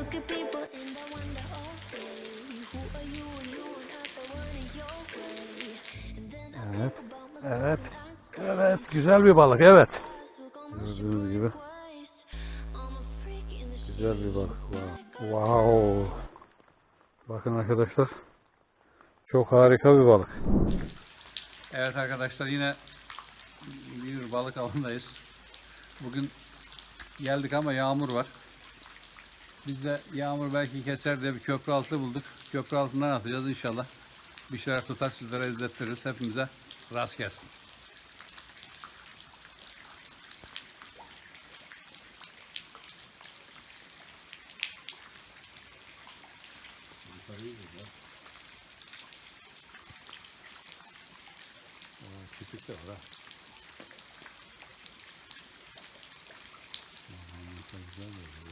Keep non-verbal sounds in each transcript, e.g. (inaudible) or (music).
look at people and I wonder, oh, hey, who are you and you are not the one in your way. And then I Evet. think about myself Evet. and I say, Evet. Güzel bir balık. Evet. Gördüğünüz gibi. twice. I'm a freak in the shade. Güzel bir balık. Wow. wow. Bakın arkadaşlar. Çok harika bir balık. Evet arkadaşlar yine bir balık avındayız. Bugün geldik ama yağmur var. Biz de yağmur belki keser diye bir köprü altı bulduk. Köprü altından atacağız inşallah. Bir şeyler tutar sizlere izlettiririz. Hepimize rast gelsin. Küçük de var ha. Ben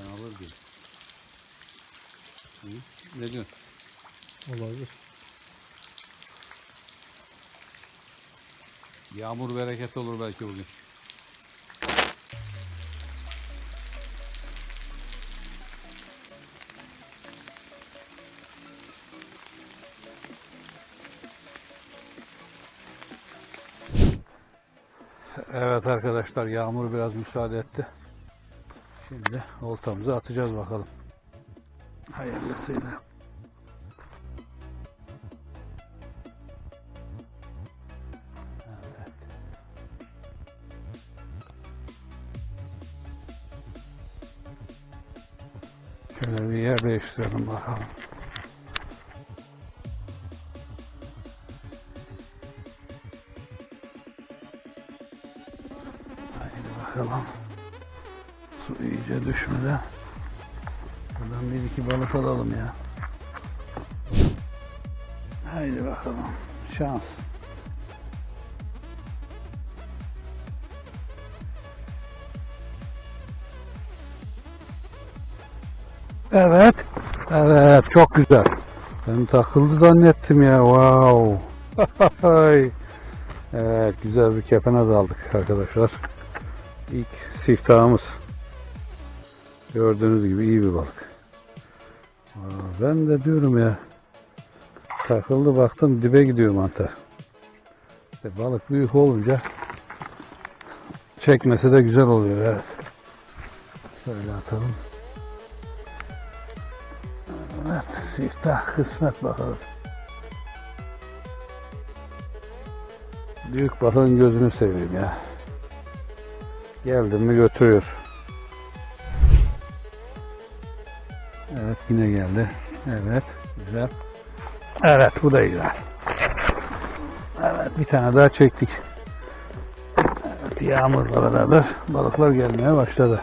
alır diyorum. Hı? Ne diyorsun? Olabilir. Yağmur bereket olur belki bugün. Evet arkadaşlar yağmur biraz müsaade etti. Şimdi oltamızı atacağız bakalım. Hayırlısıyla. Şöyle bir yer değiştirelim bakalım. Haydi bakalım. Su iyice düşmeden. Buradan bir iki balık alalım ya. Haydi bakalım. Şans. Evet. Evet çok güzel. Ben takıldı zannettim ya. Wow. evet güzel bir kepenaz aldık arkadaşlar. İlk siftahımız. Gördüğünüz gibi iyi bir balık. Aa, ben de diyorum ya. Takıldı baktım dibe gidiyor mantar. İşte balık büyük olunca çekmesi de güzel oluyor. Evet. Şöyle atalım. Evet, siftah kısmet bakalım. Büyük balığın gözünü seveyim ya. Geldim mi götürüyor. Yine geldi. Evet güzel. Evet bu da güzel. Evet bir tane daha çektik. Evet yağmurla beraber balıklar gelmeye başladı.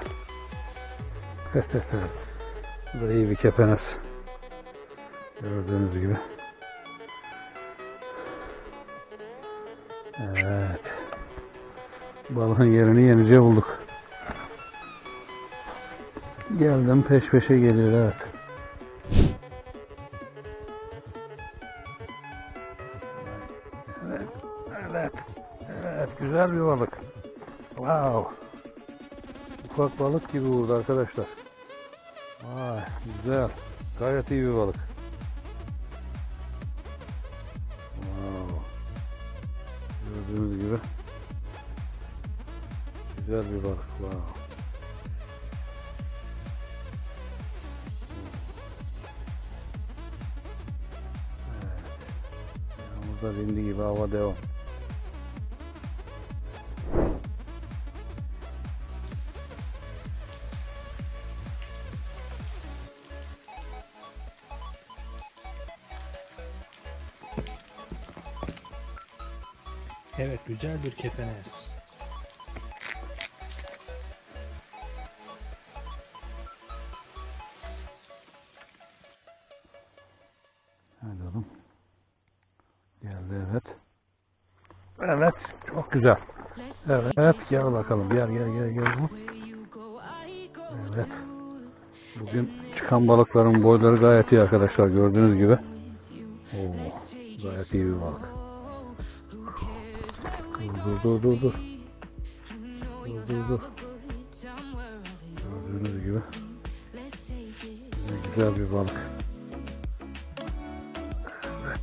bu da iyi bir kepenes. Gördüğünüz gibi. Evet. Balığın yerini yenice bulduk. Geldim peş peşe geliyor evet. Evet. Evet. Güzel bir balık. Wow. Ufak balık gibi vurdu arkadaşlar. Vay güzel. Gayet iyi bir balık. Wow. Gördüğünüz gibi. Güzel bir balık. Wow. Evet. Yağmurda dindi gibi hava devam. Evet güzel bir kepenes. Hadi oğlum. Geldi evet. Evet çok güzel. Evet gel bakalım gel gel gel gel. Evet. Bugün çıkan balıkların boyları gayet iyi arkadaşlar gördüğünüz gibi. Oo, gayet iyi bir balık. Dur dur dur dur dur. Dur dur. Gördüğünüz gibi güzel bir balık. Evet.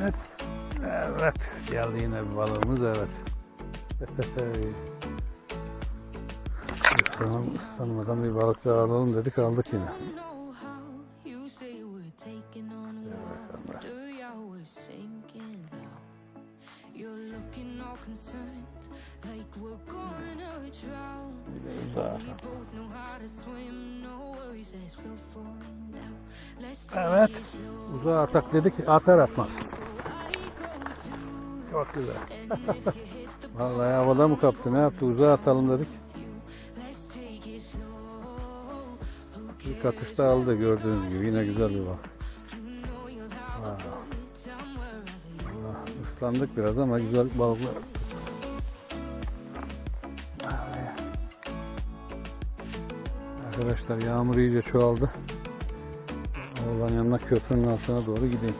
Evet. Evet. Geldi yine bir balığımız evet. (laughs) Tamam, tanımadan bir balıkçı alalım dedik aldık yine. Evet. Uzağa atak dedik atar atmaz. Çok güzel. Vallahi havada mı kaptı ne yaptı uzağa atalım dedik. Who Bir katışta aldı gördüğünüz gibi yine güzel bir balık. You know you'll have a good time wherever you Allah, Islandık biraz ama güzel balıklar. Arkadaşlar yağmur iyice çoğaldı. Oğlan yanına köprünün altına doğru gideyim.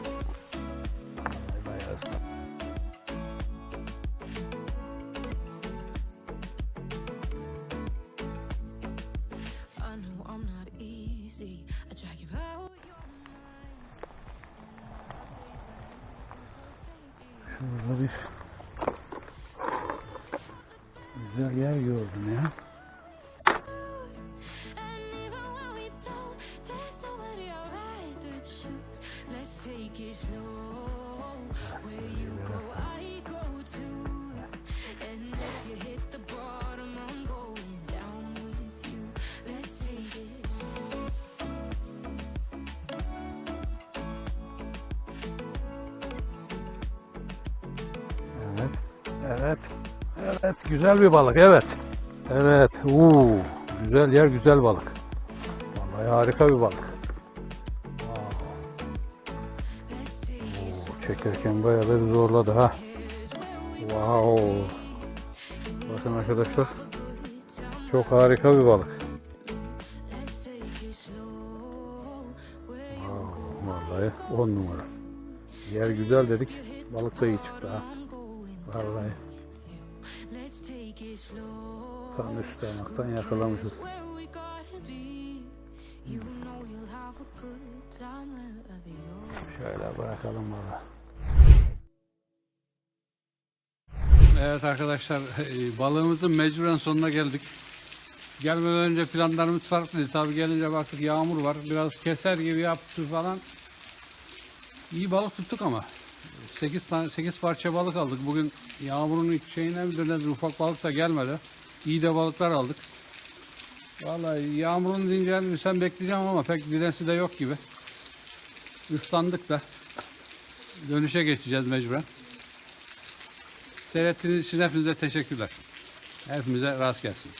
Bir güzel yer gördüm ya. Evet. Evet. Güzel bir balık. Evet. Evet. Uuu. Güzel yer güzel balık. Vallahi harika bir balık. Oo, Çekerken bayağı da bir zorladı ha. Wow. Bakın arkadaşlar. Çok harika bir balık. Vallahi 10 numara. Yer güzel dedik. Balık da iyi çıktı ha. Vallahi Let's take it slow. tam üst damaktan yakalamışız. Where we gotta be. You know you'll have a good time wherever you're. Şöyle bırakalım valla. Evet arkadaşlar e, balığımızın mecburen sonuna geldik. Gelmeden önce planlarımız farklıydı. Tabii gelince baktık yağmur var. Biraz keser gibi yaptı falan. İyi balık tuttuk ama. 8 tane 8 parça balık aldık. Bugün yağmurun şeyine bir de ufak balık da gelmedi. İyi de balıklar aldık. Vallahi yağmurun dineceğini sen bekleyeceğim ama pek dirensi de yok gibi. Islandık da. Dönüşe geçeceğiz mecburen. Seyrettiğiniz için hepinize teşekkürler. Hepimize rast gelsin.